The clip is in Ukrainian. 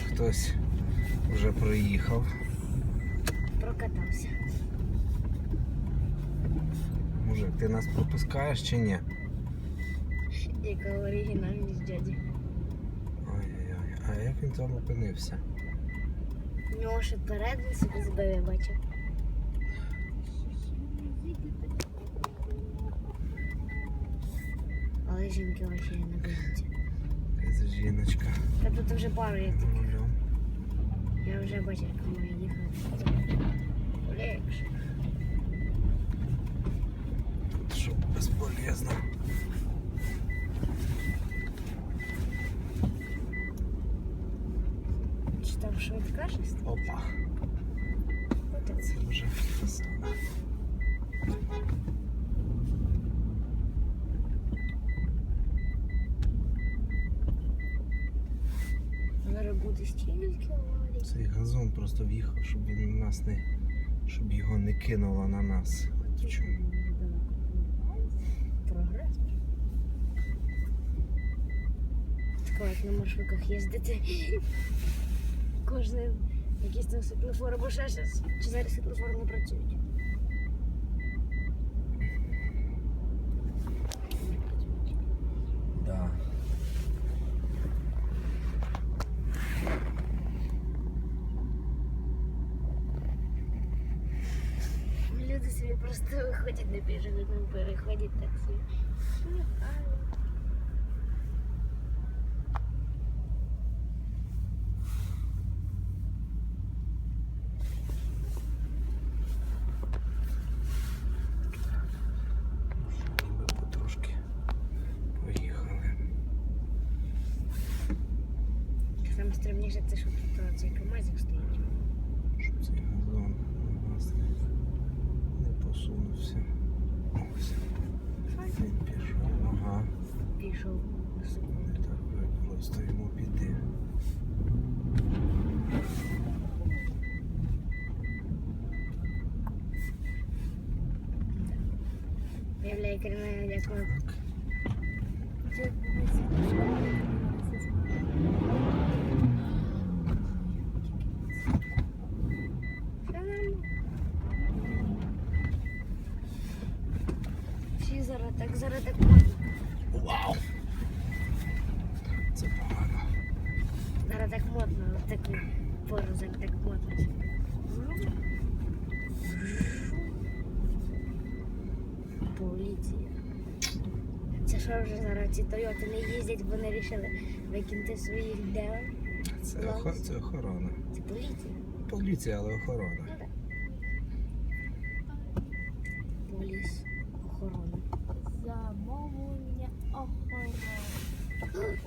хтось вже проїхав. Прокатався. Мужик, ти нас пропускаєш чи ні? Яка оригінальність дяді. Ой-ой-ой, а як він там опинився? У нього ще вперед він собі збив, я бачив. Але жінки вообще не бояться. Це жіночка. Та тут вже пару за рулем. Я вже бачив, як ми їхали. Легше. Тут що безполезно. Чи там швидка шість? Опа. Отець. Це вже саме. Зараз буде стільки аварій. Цей газон просто в'їхав, щоб він нас не. щоб його не кинуло на нас. От чому. Прогрес. Як на маршрутках їздити. Кожний якийсь там світлофор або ще щось. Чи зараз світлофори не працюють? Не працюють. Да. Люди собі просто виходять на пішохідному переході так собі. Ну, а, Ніби потрошки поїхали. Саме стрімніше це що тут цей камазик стоїть. Щоб цей газон на нас не, не посунувся. Ось. Він пішов. Ага. Пішов. Не так просто йому піти. Виявляє керівника дякую. Всі зараз так, зараз так модно. Вау! Це погано. Зараз так модно, такий порозок так модно. Поліція. Це що вже зараз ці Тойоти не їздять, бо не вирішили викинути своїх дел. Це, охо- це охорона. Це поліція. Поліція, але охорона. Ну так. Поліс охорона. Замовлення охорони.